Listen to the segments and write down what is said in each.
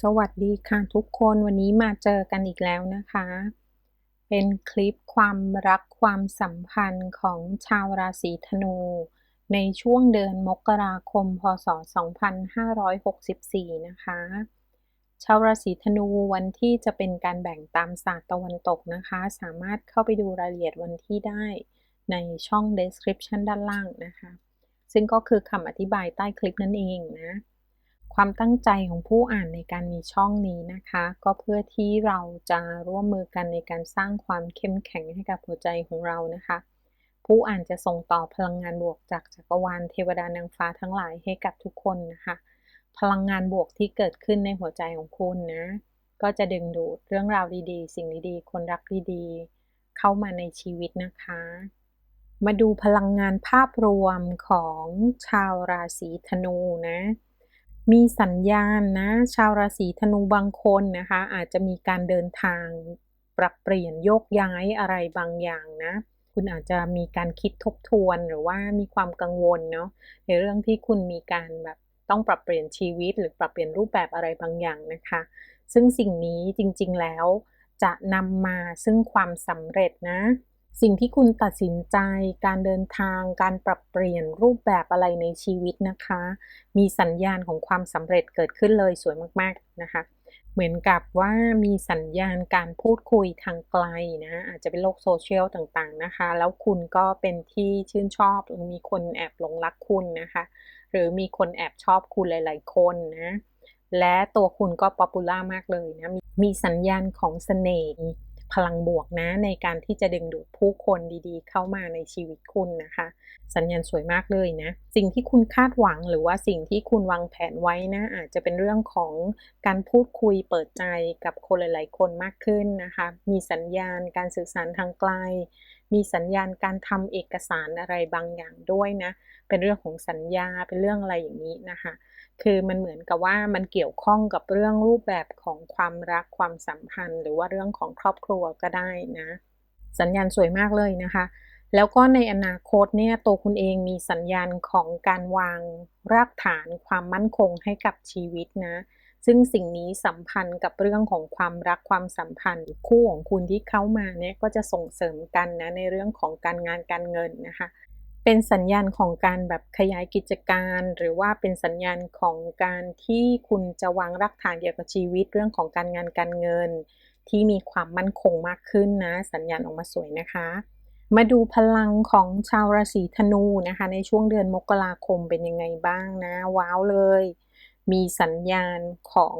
สวัสดีค่ะทุกคนวันนี้มาเจอกันอีกแล้วนะคะ เป็นคลิปความรักความสัมพันธ์ของชาวราศีธนู ในช่วงเดือนมกราคม พศ 2564 นะคะ ชาวราศีธนูวันที่จะเป็นการแบ่งตามศาสตร์ตะวันตกนะคะ สามารถเข้าไปดูรายละเอียดวันที่ได้ในช่อง description ด้านล่างนะคะ ซึ่งก็คือคำอธิบายใต้คลิปนั่นเองนะ ความตั้งใจของผู้อ่านในการมีช่องนี้นะคะ ก็เพื่อที่เราจะร่วมมือกันในการสร้างความเข้มแข็งให้กับหัวใจของเรานะคะ ผู้อ่านจะส่งต่อพลังงานบวกจากจักรวาลเทวดานางฟ้าทั้งหลายให้กับทุกคนนะคะ พลังงานบวกที่เกิดขึ้นในหัวใจของคุณนะ ก็จะดึงดูดเรื่องราวดีๆ สิ่งดีๆ คนรักดีๆ เข้ามาในชีวิตนะคะ มาดูพลังงานภาพรวมของชาวราศีธนูนะ มีสัญญาณนะ ชาวราศีธนูบางคนนะคะ อาจจะมีการเดินทางปรับเปลี่ยนโยกย้ายอะไรบางอย่างนะ คุณอาจจะมีการคิดทบทวนหรือว่ามีความกังวลเนาะในเรื่องที่คุณมีการแบบต้องปรับเปลี่ยนชีวิต หรือปรับเปลี่ยนรูปแบบอะไรบางอย่างนะคะ ซึ่งสิ่งนี้จริงๆแล้วจะนำมาซึ่งความสำเร็จนะ สิ่งที่คุณตัดสินใจ การเดินทาง การปรับเปลี่ยนรูปแบบอะไรในชีวิตนะคะ มีสัญญาณของความสำเร็จเกิดขึ้นเลยสวยมากๆนะคะ เหมือนกับว่ามีสัญญาณการพูดคุยทางไกลนะ อาจจะเป็นโลกโซเชียลต่างๆนะคะ แล้วคุณก็เป็นที่ชื่นชอบหรือมีคนแอบหลงรักคุณนะคะ หรือมีคนแอบชอบคุณหลาย ๆ คนนะ และตัวคุณก็ป๊อปปูล่ามากเลยนะ มีสัญญาณของเสน่ห์ พลังบวกนะ ในการที่จะดึงดูดผู้คนดีๆ เข้ามาในชีวิตคุณนะคะ สัญญาณสวยมากเลยนะ สิ่งที่คุณคาดหวังหรือว่าสิ่งที่คุณวางแผนไว้นะ อาจจะเป็นเรื่องของการพูดคุยเปิดใจกับคนหลายๆ คนมากขึ้นนะคะ มีสัญญาณการสื่อสารทางไกล มีสัญญาณการทำเอกสารอะไรบางอย่างด้วยนะ เป็นเรื่องของสัญญา เป็นเรื่องอะไรอย่างนี้นะคะ คือมันเหมือนกับว่ามันเกี่ยวข้องกับเรื่องรูปแบบของความรักความสัมพันธ์ หรือว่าเรื่องของครอบครัวก็ได้นะ สัญญาณสวยมากเลยนะคะ แล้วก็ในอนาคตเนี่ยตัวคุณเองมีสัญญาณของการวางรากฐานความมั่นคงให้กับชีวิตนะ ซึ่งสิ่งนี้สัมพันธ์กับเรื่องของความรักความสัมพันธ์ คู่ของคุณที่เข้ามาเนี่ยก็จะส่งเสริมกันนะในเรื่องของการงานการเงินนะคะเป็นสัญญาณของการแบบขยายกิจการ หรือว่าเป็นสัญญาณของการที่คุณจะวางรากฐานเกี่ยวกับชีวิตเรื่องของการงานการเงิน ที่มีความมั่นคงมากขึ้นนะ สัญญาณออกมาสวยนะคะ มาดูพลังของชาวราศีธนูนะคะ ในช่วงเดือนมกราคมเป็นยังไงบ้างนะ ว้าวเลย มีสัญญาณของ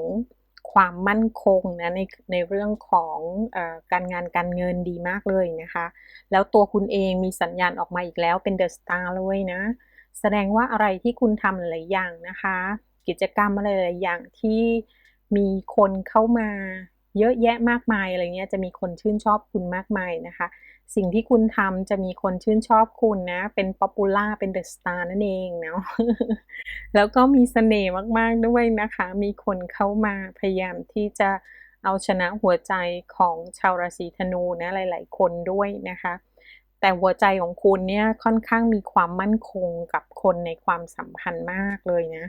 ความมั่นคงนะในในเรื่องของอการงานการเงินดีมากเลยนะคะ แล้วตัวคุณเองมีสัญญาณออกมาอีกแล้วเป็นเดอะสตาร์เลยนะ แสดงว่าอะไรที่คุณทำหลายอย่างนะคะ กิจกรรมอะไรหลายอย่างที่มีคนเข้ามา เยอะแยะมากมายอะไรเงี้ยจะมีคนชื่นชอบคุณมากมายนะคะ สิ่งที่คุณทำจะมีคนชื่นชอบคุณนะ เป็นป๊อปปูล่าเป็นเดอะสตาร์นั่นเองเนาะแล้วก็มีเสน่ห์มากๆด้วยนะคะ มีคนเข้ามาพยายามที่จะเอาชนะหัวใจของชาวราศีธนูนะหลาย ๆ คนด้วยนะคะ แต่หัวใจของคุณเนี่ยค่อนข้างมีความมั่นคงกับคนในความสัมพันธ์มากเลยนะ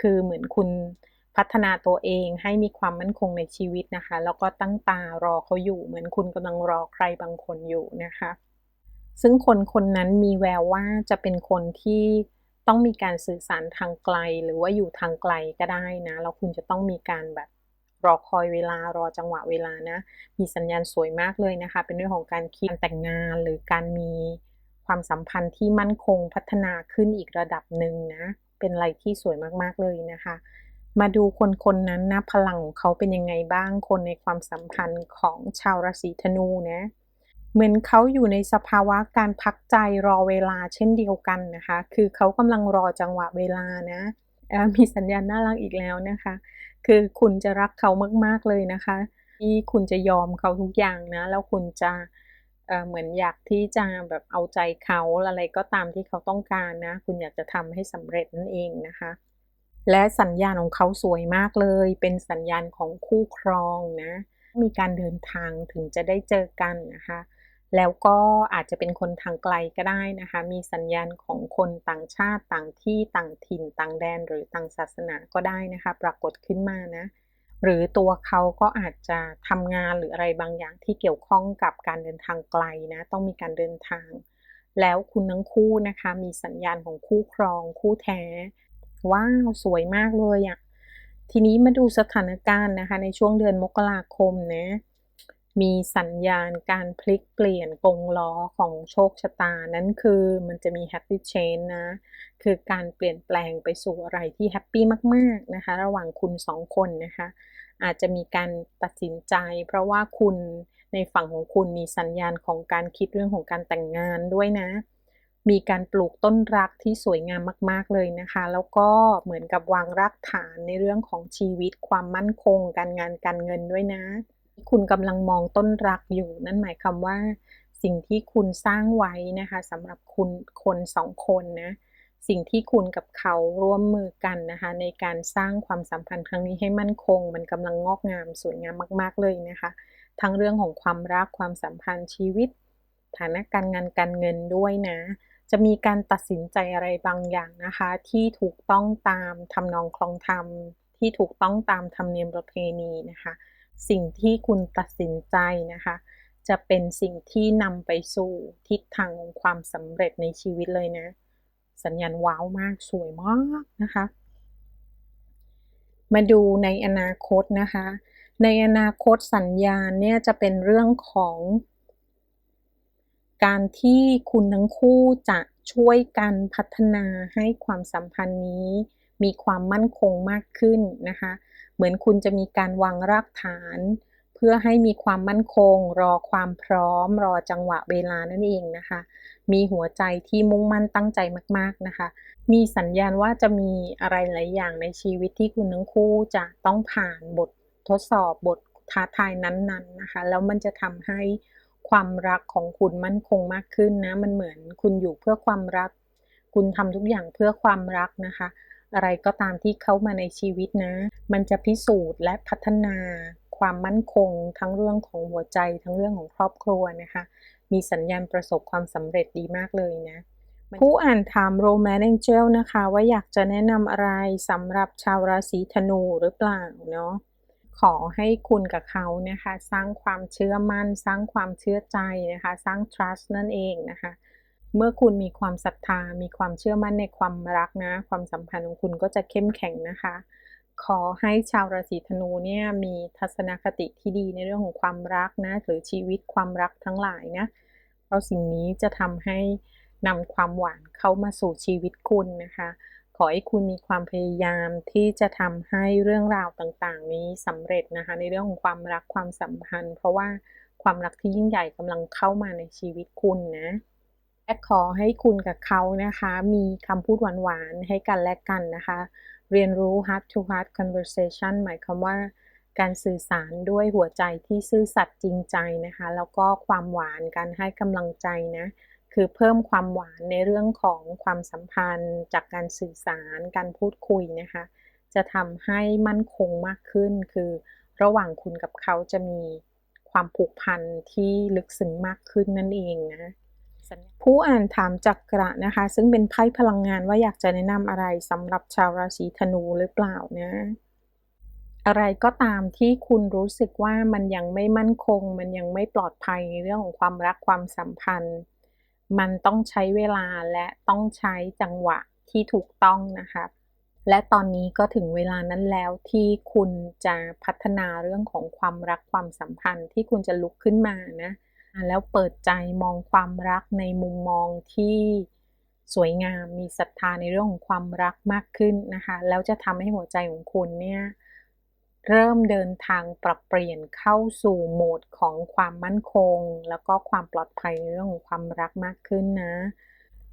คือเหมือนคุณ พัฒนาตัวเองให้มีความมั่นคงในชีวิตนะคะ แล้วก็ตั้งตารอเขาอยู่ เหมือนคุณกำลังรอใครบางคนอยู่นะคะ ซึ่งคนคนนั้นมีแววว่าจะเป็นคนที่ต้องมีการสื่อสารทางไกล หรือว่าอยู่ทางไกลก็ได้นะแล้วคุณจะต้องมีการแบบรอคอยเวลารอจังหวะเวลานะ มีสัญญาณสวยมากเลยนะคะ เป็นเรื่องของการคิดแต่งงานหรือการมีความสัมพันธ์ที่มั่นคงพัฒนาขึ้นอีกระดับหนึ่งนะ เป็นอะไรที่สวยมากๆเลยนะคะ มาดูคนคนนั้นนะพลังของเขาเป็นยังไงบ้างคนในความสัมพันธ์ของชาวราศีธนูนะเหมือนเขาอยู่ในสภาวะการพักใจรอเวลาเช่นเดียวกันนะคะ คือเขากำลังรอจังหวะเวลานะมีสัญญาณน่ารักอีกแล้วนะคะ คือคุณจะรักเขามากๆเลยนะคะ ที่คุณจะยอมเขาทุกอย่างนะ แล้วคุณจะเหมือนอยากที่จะแบบเอาใจเขาอะไรก็ตามที่เขาต้องการนะ คุณอยากจะทำให้สำเร็จนั่นเองนะคะ และสัญญาณของเขาสวยมากเลย เป็นสัญญาณของคู่ครองนะ มีการเดินทางถึงจะได้เจอกันนะคะ แล้วก็อาจจะเป็นคนทางไกลก็ได้นะคะ มีสัญญาณของคนต่างชาติต่างที่ต่างถิ่น ต่างแดนหรือต่างศาสนาก็ได้นะคะ ปรากฏขึ้นมานะ หรือตัวเขาก็อาจจะทำงานหรืออะไรบางอย่างที่เกี่ยวข้องกับการเดินทางไกลนะ ต้องมีการเดินทางแล้วคุณทั้งคู่นะคะมีสัญญาณของคู่ครองคู่แท้ ว้าวสวยมากเลยอะ่ะทีนี้มาดูสถานการณ์นะคะในช่วงเดือนมกราคมนะมีสัญญาณการพลิกเปลี่ยนกงล้อของโชคชะตา นั้นคือมันจะมี happy change นะ คือการเปลี่ยนแปลงไปสู่อะไรที่แฮปปี้มาก ๆ นะคะ ระหว่างคุณสองคนนะคะ อาจจะมีการตัดสินใจ เพราะว่าคุณในฝั่งของคุณมีสัญญาณของการคิดเรื่องของการแต่งงานด้วยนะ มีการปลูกต้นรักที่สวยงามมาก ๆ เลยนะคะ แล้วก็เหมือนกับวางรากฐานในเรื่องของชีวิต ความมั่นคง การงานการเงินด้วยนะ คุณกำลังมองต้นรักอยู่ นั่นหมายความว่า สิ่งที่คุณสร้างไว้นะคะสำหรับคุณคนสองคนนะสิ่งที่คุณกับเขาร่วมมือกันนะคะ ในการสร้างความสัมพันธ์ครั้งนี้ให้มั่นคง มันกำลังงอกงามสวยงามมาก ๆ เลยนะคะ ทั้งเรื่องของความรักความสัมพันธ์ชีวิตฐานะการงานการเงินด้วยนะ จะมีการตัดสินใจอะไรบางอย่างนะคะ ที่ถูกต้องตามทำนองคลองธรรม ที่ถูกต้องตามธรรมเนียมประเพณีนะคะ สิ่งที่คุณตัดสินใจนะคะ จะเป็นสิ่งที่นำไปสู่ทิศทางของความสำเร็จในชีวิตเลยนะ สัญญาณว้าวมากสวยมากนะคะ มาดูในอนาคตนะคะ ในอนาคตสัญญาณเนี่ยจะเป็นเรื่องของ การที่คุณทั้งคู่จะช่วยกันพัฒนาให้ความสัมพันธ์นี้ มีความมั่นคงมากขึ้นนะคะ เหมือนคุณจะมีการวางรากฐาน เพื่อให้มีความมั่นคง รอความพร้อม รอจังหวะเวลานั่นเองนะคะ มีหัวใจที่มุ่งมั่นตั้งใจมาก ๆนะคะ มีสัญญาณว่าจะมีอะไรหลายอย่างในชีวิตที่คุณทั้งคู่จะต้องผ่านบททดสอบ บทท้าทายนั้นๆนนนะคะ แล้วมันจะทำให้ ความรักของคุณมั่นคงมากขึ้นนะ มันเหมือนคุณอยู่เพื่อความรัก คุณทำทุกอย่างเพื่อความรักนะคะ อะไรก็ตามที่เข้ามาในชีวิตนะ มันจะพิสูจน์และพัฒนาความมั่นคง ทั้งเรื่องของหัวใจ ทั้งเรื่องของครอบครัวนะคะ มีสัญญาณประสบความสำเร็จดีมากเลยนะผู้อ่านถามโรแมนเองเจลนะคะ ว่าอยากจะแนะนำอะไรสำหรับชาวราศีธนูหรือเปล่าเนาะ ขอให้คุณกับเขานะคะ สร้างความเชื่อมั่น สร้างความเชื่อใจนะคะ สร้าง trust นั่นเองนะคะ เมื่อคุณมีความศรัทธา มีความเชื่อมั่นในความรักนะ ความสัมพันธ์ของคุณก็จะเข้มแข็งนะคะ ขอให้ชาวราศีธนูเนี่ยมีทัศนคติที่ดีในเรื่องของความรักนะ หรือชีวิตความรักทั้งหลายนะ เพราะสิ่งนี้จะทำให้นำความหวานเข้ามาสู่ชีวิตคุณนะคะ ขอให้คุณมีความพยายามที่จะทำให้เรื่องราวต่างๆ นี้สำเร็จนะคะ ในเรื่องของความรักความสัมพันธ์ เพราะว่าความรักที่ยิ่งใหญ่กำลังเข้ามาในชีวิตคุณนะและขอให้คุณกับเขานะคะ มีคำพูดหวานๆให้กันและกันนะคะ เรียนรู้ heart to heart conversation หมายความว่าการสื่อสารด้วยหัวใจที่ซื่อสัตย์จริงใจนะคะ แล้วก็ความหวานการให้กำลังใจนะ คือเพิ่มความหวานในเรื่องของความสัมพันธ์ จากการสื่อสารการพูดคุยนะคะ จะทำให้มั่นคงมากขึ้น คือระหว่างคุณกับเขาจะมีความผูกพันที่ลึกซึ้งมากขึ้นนั่นเองนะผู้อ่านถามจักระนะคะ ซึ่งเป็นไพ่พลังงานว่าอยากจะแนะนำอะไรสำหรับชาวราศีธนูหรือเปล่านะ อะไรก็ตามที่คุณรู้สึกว่ามันยังไม่มั่นคง มันยังไม่ปลอดภัยในเรื่องของความรักความสัมพันธ์ มันต้องใช้เวลาและต้องใช้จังหวะที่ถูกต้องนะคะและตอนนี้ก็ถึงเวลานั้นแล้วที่คุณจะพัฒนาเรื่องของความรักความสัมพันธ์ที่คุณจะลุกขึ้นมานะแล้วเปิดใจมองความรักในมุมมองที่สวยงามมีศรัทธาในเรื่องของความรักมากขึ้นนะคะ แล้วจะทำให้หัวใจของคุณเนี่ย เริ่มเดินทางปรับเปลี่ยนเข้าสู่โหมดของความมั่นคง แล้วก็ความปลอดภัยในเรื่องของความรักมากขึ้นนะ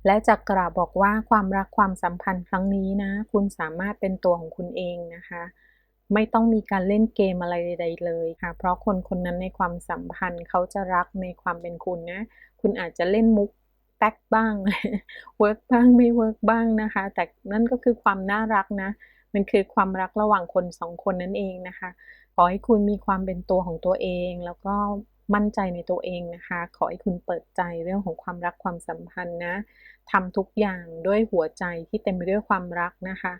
และจะกราบบอกว่าความรักความสัมพันธ์ครั้งนี้นะ คุณสามารถเป็นตัวของคุณเองนะคะ ไม่ต้องมีการเล่นเกมอะไรใดๆเลยค่ะ เพราะคนคนนั้นในความสัมพันธ์เขาจะรักในความเป็นคุณนะ คุณอาจจะเล่นมุกแท็กบ้างเวิร์กบ้างไม่เวิร์กบ้างนะคะ แต่นั่นก็คือความน่ารักนะ มันคือความรักระหว่างคนสองคนนั่นเองนะคะ ขอให้คุณมีความเป็นตัวของตัวเอง แล้วก็มั่นใจในตัวเองนะคะ ขอให้คุณเปิดใจเรื่องของความรักความสัมพันธ์นะทำทุกอย่างด้วยหัวใจที่เต็มไปด้วยความรักนะคะ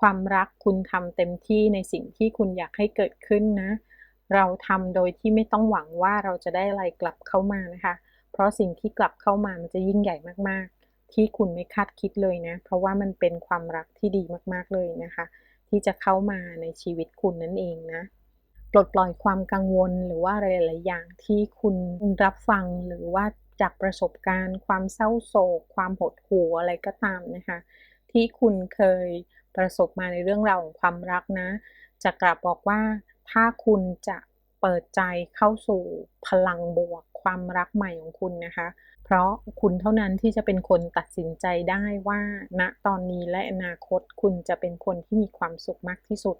ความรักคุณทำเต็มที่ในสิ่งที่คุณอยากให้เกิดขึ้นนะ เราทำโดยที่ไม่ต้องหวังว่าเราจะได้อะไรกลับเข้ามานะคะ เพราะสิ่งที่กลับเข้ามามันจะยิ่งใหญ่มาก ที่คุณไม่คาดคิดเลยนะ เพราะว่ามันเป็นความรักที่ดีมากๆเลยนะคะ ที่จะเข้ามาในชีวิตคุณนั่นเองนะปลดปล่อยความกังวลหรือว่าอะไรหลายๆอย่างที่คุณรับฟังหรือว่าจากประสบการณ์ ความเศร้าโศก ความหดหู่อะไรก็ตามนะคะ ที่คุณเคยประสบมาในเรื่องราวของความรักนะ จะกลับบอกว่าถ้าคุณจะเปิดใจเข้าสู่พลังบวก ความรักใหม่ของคุณนะคะ เพราะคุณเท่านั้นที่จะเป็นคนตัดสินใจได้ว่าณตอนนี้และอนาคตคุณจะเป็นคนที่มีความสุขมากที่สุด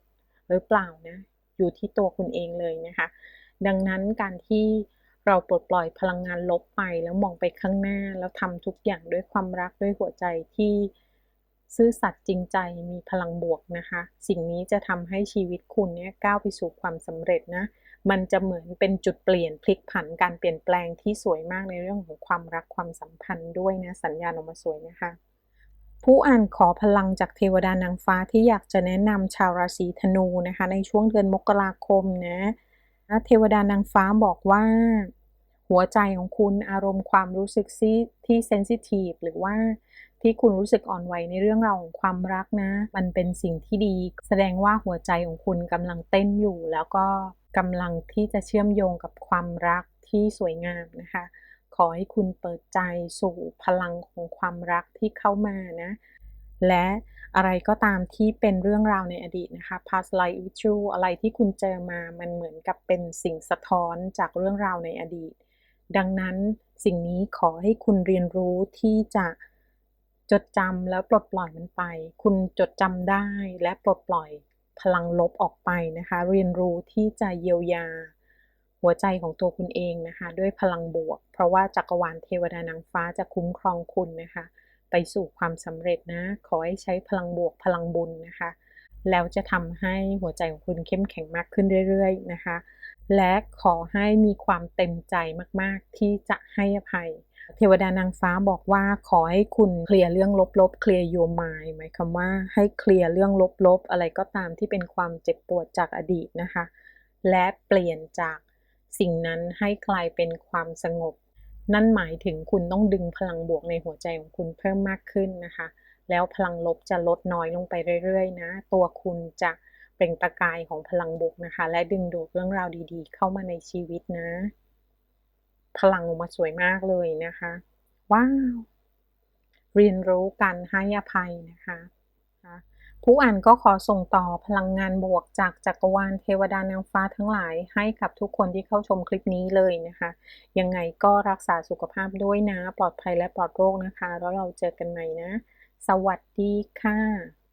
หรือเปล่านะ อยู่ที่ตัวคุณเองเลยนะคะ ดังนั้นการที่เราปลดปล่อยพลังงานลบไปแล้วมองไปข้างหน้า แล้วทำทุกอย่างด้วยความรักด้วยหัวใจที่ซื่อสัตย์จริงใจมีพลังบวกนะคะ สิ่งนี้จะทำให้ชีวิตคุณเนี่ยก้าวไปสู่ความสำเร็จนะ มันจะเหมือนเป็นจุดเปลี่ยนพลิกผันการเปลี่ยนแปลงที่สวยมากในเรื่องของความรักความสัมพันธ์ด้วยนะสัญญาณออกมาสวยนะคะผู้อ่านขอพลังจากเทวดานางฟ้าที่อยากจะแนะนำชาวราศีธนูนะคะ ในช่วงเดือนมกราคมนะเทวดานางฟ้าบอกว่า หัวใจของคุณอารมณ์ความรู้สึกที่เซนซิทีฟหรือว่าที่คุณรู้สึกอ่อนไหวในเรื่องราวของความรักนะ มันเป็นสิ่งที่ดี แสดงว่าหัวใจของคุณกำลังเต้นอยู่แล้วก็ กำลังที่จะเชื่อมโยงกับความรักที่สวยงามนะคะ ขอให้คุณเปิดใจสู่พลังของความรักที่เข้ามานะ และอะไรก็ตามที่เป็นเรื่องราวในอดีตนะคะ past life issue อะไรที่คุณเจอมามันเหมือนกับเป็นสิ่งสะท้อนจากเรื่องราวในอดีต ดังนั้นสิ่งนี้ขอให้คุณเรียนรู้ที่จะจดจำแล้วปลดปล่อยมันไป คุณจดจำได้และปลดปล่อย พลังลบออกไปนะคะ เรียนรู้ที่จะเยียวยาหัวใจของตัวคุณเองนะคะ ด้วยพลังบวก เพราะว่าจักรวาลเทวดานางฟ้าจะคุ้มครองคุณนะคะ ไปสู่ความสำเร็จนะ ขอให้ใช้พลังบวกพลังบุญนะคะ แล้วจะทำให้หัวใจของคุณเข้มแข็งมากขึ้นเรื่อย ๆ นะคะ และขอให้มีความเต็มใจมาก ๆ ที่จะให้อภัย เทวดานางฟ้าบอกว่าขอให้คุณเคลียร์เรื่องลบๆเคลียร์โยมายหมายความว่าให้เคลียร์เรื่องลบๆ อะไรก็ตามที่เป็นความเจ็บปวดจากอดีตนะคะ และเปลี่ยนจากสิ่งนั้นให้กลายเป็นความสงบ นั่นหมายถึงคุณต้องดึงพลังบวกในหัวใจของคุณเพิ่มมากขึ้นนะคะ แล้วพลังลบจะลดน้อยลงไปเรื่อยๆนะ ตัวคุณจะเปล่งประกายของพลังบวกนะคะ และดึงดูดเรื่องราวดีๆ เข้ามาในชีวิตนะ พลังออกมาสวยมากเลยนะคะ ว้าว เรียนรู้กันให้อภัยนะคะผู้อ่านก็ขอส่งต่อพลังงานบวกจากจักรวาลเทวดานางฟ้าทั้งหลายให้กับทุกคนที่เข้าชมคลิปนี้เลยนะคะ ยังไงก็รักษาสุขภาพด้วยนะ ปลอดภัยและปลอดโรคนะคะ แล้วเราเจอกันใหม่นะ สวัสดีค่ะ